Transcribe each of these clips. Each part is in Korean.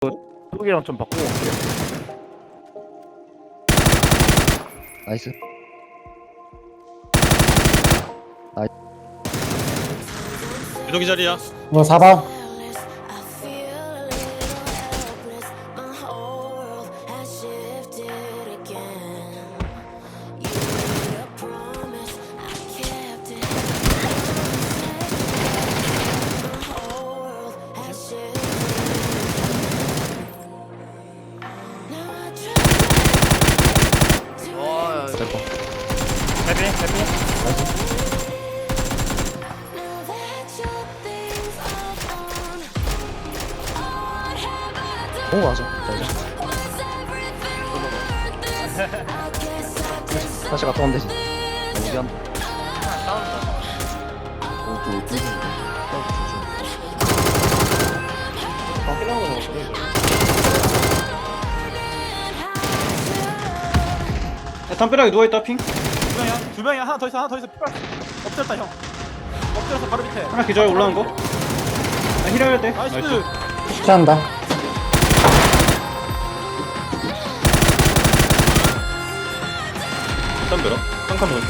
톡이랑 좀 바꾸고 올게요. 나이스 유독이 자리야. 이거 4방 오 맞아 맞아 다시 갔다 오면 되지 너무 미안 오저 뚫리는데 야, 담벼락에 누워있다 핑 두 명이야. 하나 더 있어 하나 더 있어. 빨리. 엎드렸다 형. 엎드려서 바로 밑에. 하나 기절 올라온 거? 나 힐해야 돼. 나이스. 추천한다. 땀들어? 깜깜 먹었어.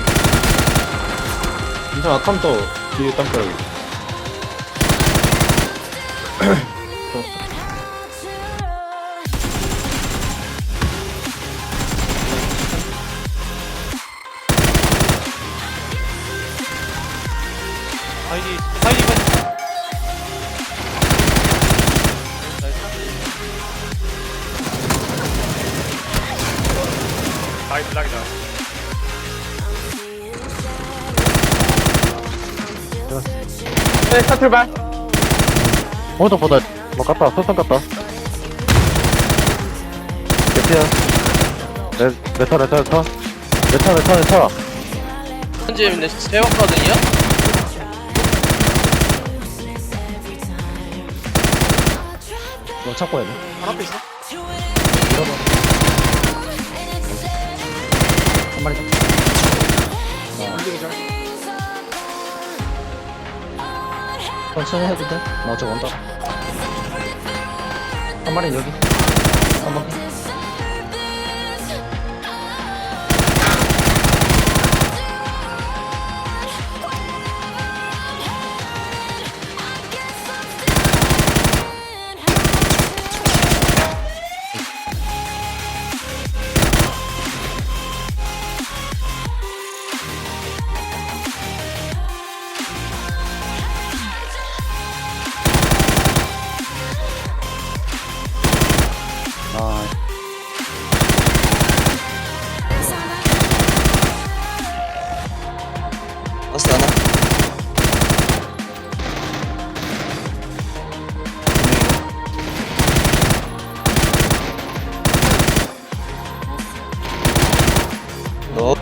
인사 아캄터 뒤에 땀벼락이. 하이디 하이디 이거 나이 블락이다. 네, 차 출발. 오른쪽 보다 뭐 갔다 소선 갔다. 몇이야? 네, 메타 메타 메타 메타 메타 메타. 현재 세웠거든요? 너 찾고 해야 돼. 바로 앞에 있어? 한 마리 더. 천천히 해도 돼? 나 어차피 원다. 한 마리 여기. 한 바퀴 아. 왔어 하나? 너.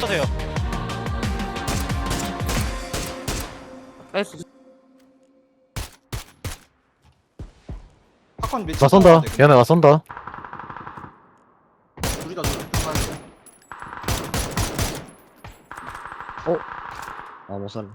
쳐세요 팝콘 밑에 나 쏜다. 얘네 나 쏜다. 우리가 아, 못 살려.